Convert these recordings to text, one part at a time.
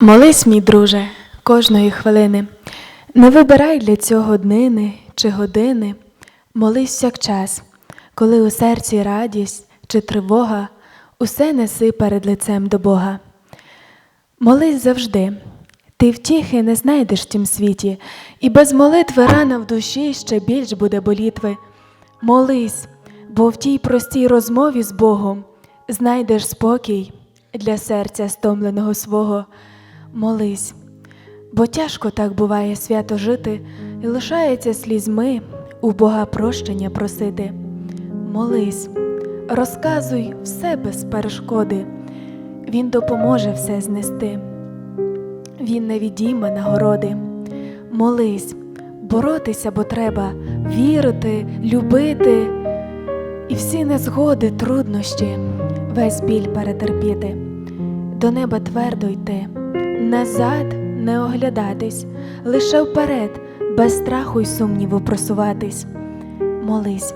Молись, мій друже, кожної хвилини. Не вибирай для цього днини чи години. Молись всякчас, коли у серці радість чи тривога, усе неси перед лицем до Бога. Молись завжди, ти втіхи не знайдеш в тім світі, і без молитви рана в душі ще більш буде болітви. Молись, бо в тій простій розмові з Богом знайдеш спокій для серця стомленого свого. Молись, бо тяжко так буває свято жити, і лишається слізьми у Бога прощення просити. Молись, розказуй все без перешкоди, Він допоможе все знести. Він не відійме нагороди. Молись, боротися, бо треба, вірити, любити, і всі незгоди, труднощі, весь біль перетерпіти, до неба твердо йти, назад не оглядатись, лише вперед, без страху й сумніву просуватись. Молись,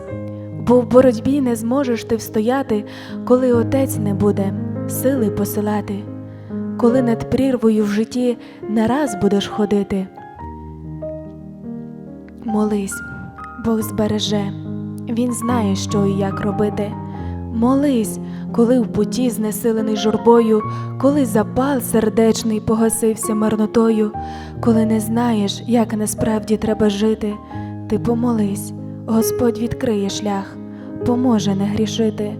бо в боротьбі не зможеш ти встояти, коли отець не буде сили посилати, коли над прірвою в житті не раз будеш ходити. Молись, Бог збереже, Він знає, що і як робити. Молись, коли в путі знесилений журбою, коли запал сердечний погасився марнотою, коли не знаєш, як насправді треба жити, ти помолись, Господь відкриє шлях, поможе не грішити.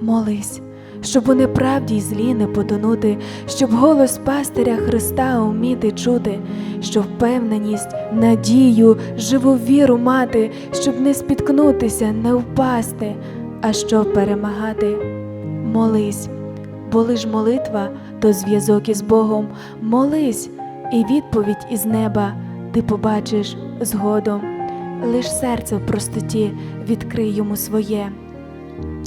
Молись, щоб у неправді й злі не потонути, щоб голос пастиря Христа уміти чути, щоб впевненість, надію, живу віру мати, щоб не спіткнутися, не впасти, а щоб перемагати. Молись, бо лиш молитва то зв'язок із Богом. Молись, і відповідь із неба ти побачиш згодом. Лиш серце в простоті відкрий йому своє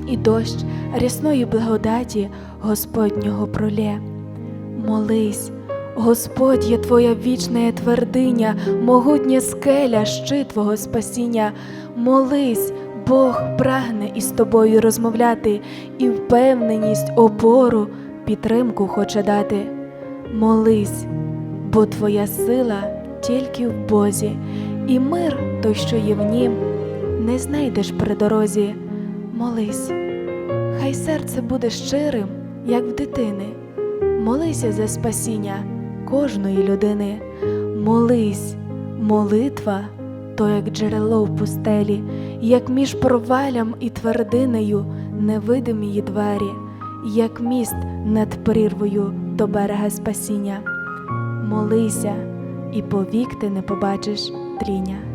і дощ рясної благодаті Господнього пролє. Молись, Господь є твоя вічна твердиня, могутня скеля, щит твого спасіння. Молись, Бог прагне із тобою розмовляти, і впевненість, опору, підтримку хоче дати. Молись, бо твоя сила тільки в Бозі, і мир той, що є в нім, не знайдеш при дорозі. Молись, хай серце буде щирим, як в дитини. Молися за спасіння кожної людини. Молись, молитва то як джерело в пустелі, як між провалям і твердинею невидимі її двері, як міст над прірвою до берега спасіння. Молися, і повік ти не побачиш тріння.